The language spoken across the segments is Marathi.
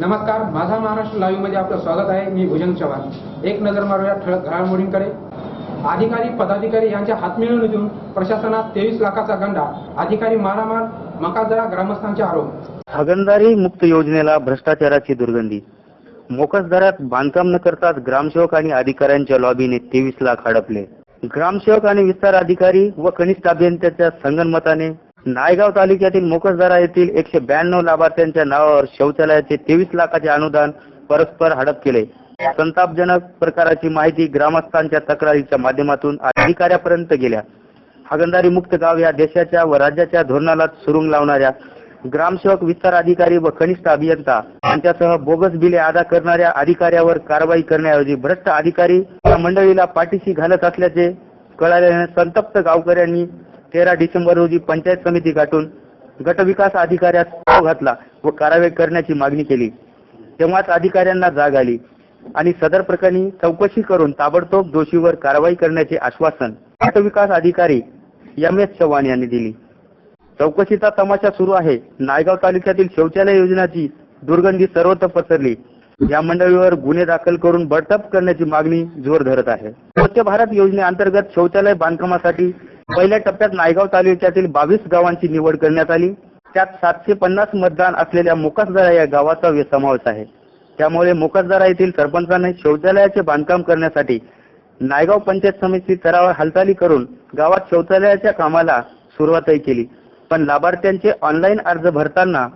नमस्कार माझा महाराष्ट्र लाईव्हमध्ये आपलं स्वागत आहे. मी भुजंग चव्हाण. एक नजर मारूया ठळक घडामोडींकडे अधिकारी पदाधिकारी यांच्या हातमिळवणीतून प्रशासनात तेवीस लाखाचा गंडा. अधिकारी मारामार मकाजरा ग्रामस्थांचे आरोप. हगणदारी मुक्त योजनेला भ्रष्टाचाराची दुर्गंधी. मोकस दरात बांधकाम न करताच ग्रामसेवक आणि अधिकाऱ्यांच्या लॉबीने तेवीस लाख हडपले. ग्रामसेवक आणि विस्तार अधिकारी व कनिष्ठ अभियंत्याच्या संगनमताने नायगाव तालुक्यातील मोकसदरा येथील एकशे ब्याण्णव लाभार्थ्यांच्या नावावर शौचालयाचे तेवीस लाखाचे अनुदान परस्पर हडप केले. संतापजनक प्रकाराची माहिती ग्रामस्थांच्या तक्रारीच्या माध्यमातून अधिकाऱ्यापर्यंत गेल्या. हागंदारी मुक्त गाव या देशाच्या व राज्याच्या धोरणाला सुरुंग लावणाऱ्या ग्रामसेवक विस्तार अधिकारी व कनिष्ठ अभियंता यांच्यासह बोगस बिले अदा करणाऱ्या अधिकाऱ्यावर कारवाई करण्याऐवजी भ्रष्ट अधिकारी या मंडळीला पाठीशी घालत असल्याचे कळाल्याने संतप्त गावकऱ्यांनी तेरा डिसेंबर रोजी पंचायत समिती गाठून गटविकास अधिकाऱ्यास चाव घातला व कारवाई करण्याची मागणी केली. तेव्हाच अधिकाऱ्यांना जाग आली आणि सदर प्रकरणी चौकशी करून ताबडतोब दोषीवर कारवाई करण्याचे आश्वासन गटविकास अधिकारी एम एस चव्हाण यांनी दिली. चौकशीचा तमाशा सुरू आहे. नायगाव तालुक्यातील शौचालय योजनाची दुर्गंधी सर्वत्र पसरली. या मंडळीवर गुन्हे दाखल करून बडतप करण्याची मागणी जोर धरत आहे. स्वच्छ भारत योजनेअंतर्गत शौचालय बांधकामासाठी पहिल्या टप्प्यात नायगाव तालुक्यातील बावीस गावांची निवड करण्यात आली. त्यात सातशे पन्नास मतदान असलेल्या मोकासदरा या गावाचा समावेश आहे. त्यामुळे मोकासदरा येथील सरपंचाने शौचालयाचे बांधकाम करण्यासाठी नायगाव पंचायत समिती स्तरावर हालचाली करून गावात शौचालयाच्या कामाला सुरुवातही केली. पण लाभार्थ्यांचे ऑनलाईन अर्ज भरताना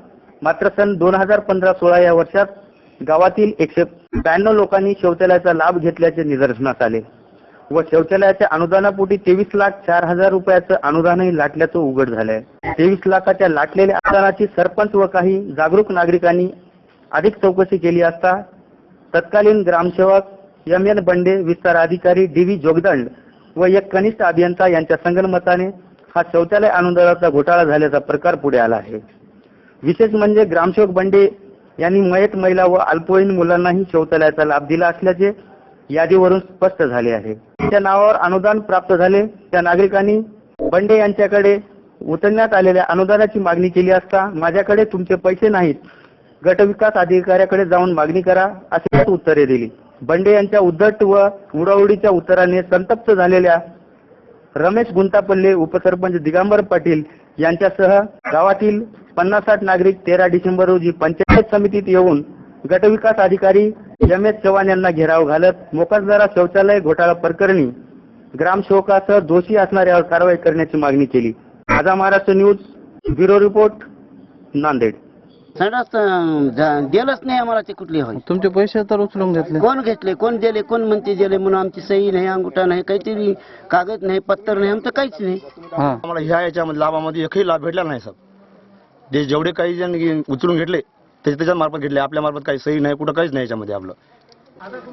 मात्र सन दोन हजार पंधरा सोळा या वर्षात गावातील एकशे ब्याण्णव लोकांनी शौचालयाचा लाभ घेतल्याचे निदर्शनास आले. व शौचालयाच्या अनुदानापोटी तेवीस लाख चार हजार रुपयाचं अनुदानही लाटल्याचं उघड झालंय. तेवीस लाखाच्या लाटलेल्या अनुदानाची सरपंच व काही जागरूक नागरिकांनी अधिक चौकशी केली असता तत्कालीन ग्रामसेवक एम एन बंडे विस्तार अधिकारी डी व्ही जोगदंड व एक कनिष्ठ अभियंता यांच्या संगणमताने हा शौचालय अनुदानाचा घोटाळा झाल्याचा प्रकार पुढे आला आहे. विशेष म्हणजे ग्रामसेवक बंडे यांनी मयत महिला व अल्पवयीन मुलांनाही शौचालयाचा लाभ दिला असल्याचे यादीवरून स्पष्ट झाले आहे. त्या नावावर अनुदान प्राप्त झाले. त्या नागरिकांनी बंडे यांच्याकडे उचलण्यात आलेल्या अनुदानाची मागणी केली असता माझ्याकडे तुमचे पैसे नाहीत. गटविकास अधिकाऱ्याकडे जाऊन मागणी करा अशी उत्तरे दिली. बंडे यांच्या उद्धट व उडाउडीच्या उत्तराने संतप्त झालेल्या रमेश गुंतापल्ले उपसरपंच दिगंबर पाटील यांच्यासह गावातील पन्नास साठ नागरिक तेरा डिसेंबर रोजी पंचायत समितीत येऊन गटविकास अधिकारी एस चव्हाण यांना घेराव घालत मोकासदारा शौचालय घोटाळा प्रकरणी ग्रामसेवकासह दोषी असणाऱ्यावर कारवाई करण्याची मागणी केली. आजा Maharashtra news bureau report Nanded. जा- दिलंच नाही आम्हाला ते कुठली होय तुमचे पैसे तर उचलून घेतले. कोण घेतले कोण दिले कोण म्हणते दिले म्हणून आमची सही नाही अंगुठा नाही काहीतरी कागद नाही पत्तर नाही आमचं काहीच नाही. आम्हाला ह्या याच्यामध्ये लाभामध्ये एकही लाभ भेटला नाही सर. ते जेवढे काही जण उचलून घेतले ते त्याच्या मार्फत घेतले आपल्या मार्फत काही सही नाही कुठं काहीच नाही याच्यामध्ये आपलं.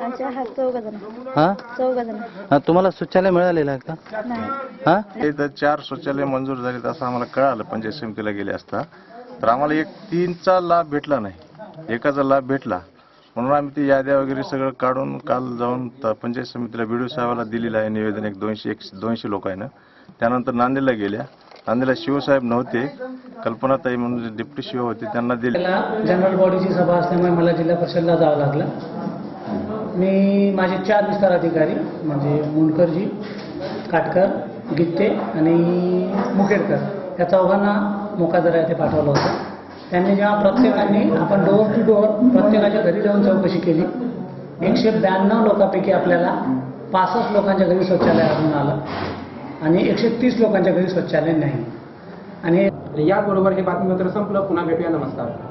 आमच्या हा चौघ जण. हा? चौघ जण. हा तुम्हाला शौचालय मिळालेलं आहे का? नाही. हा? इथं चार शौचालय मंजूर झालेत असं आम्हाला कळालं पंचायत समितीला गेले असता. तर आम्हाला एक तीनचा लाभ भेटला नाही. एकाचा लाभ भेटला. म्हणून आम्ही ती याद्या वगैरे सगळं काढून काल जाऊन त- पंचायत समितीला बीडीओ साहेबाला दिलेलं आहे निवेदन एक दोनशे एक दोनशे लोकांना त्यानंतर नांदेडला गेल्या. नांदेडला शिवसाहेब नव्हते. कल्पनाताई म्हणून डिप्टी शिव होते त्यांना दिले. जनरल बॉडीची सभा असल्यामुळे मला जिल्हा परिषदला जावं लागलं. मी माझे चार विस्तार अधिकारी म्हणजे मुंडकरजी काटकर गित्ते आणि मुखेडकर या चौघांना मोकादरा येथे पाठवलं होतं. त्यांनी जेव्हा प्रत्येकाने आपण डोअर टू डोअर प्रत्येकाच्या घरी जाऊन चौकशी केली. एकशे ब्याण्णव लोकांपैकी आपल्याला पासष्ट लोकांच्या घरी शौचालय आढळून आलं. आणि एकशे तीस लोकांच्या घरी शौचालय नाही. आणि याबरोबर हे बातमीपत्र संपलं. पुन्हा भेटूया. नमस्कार.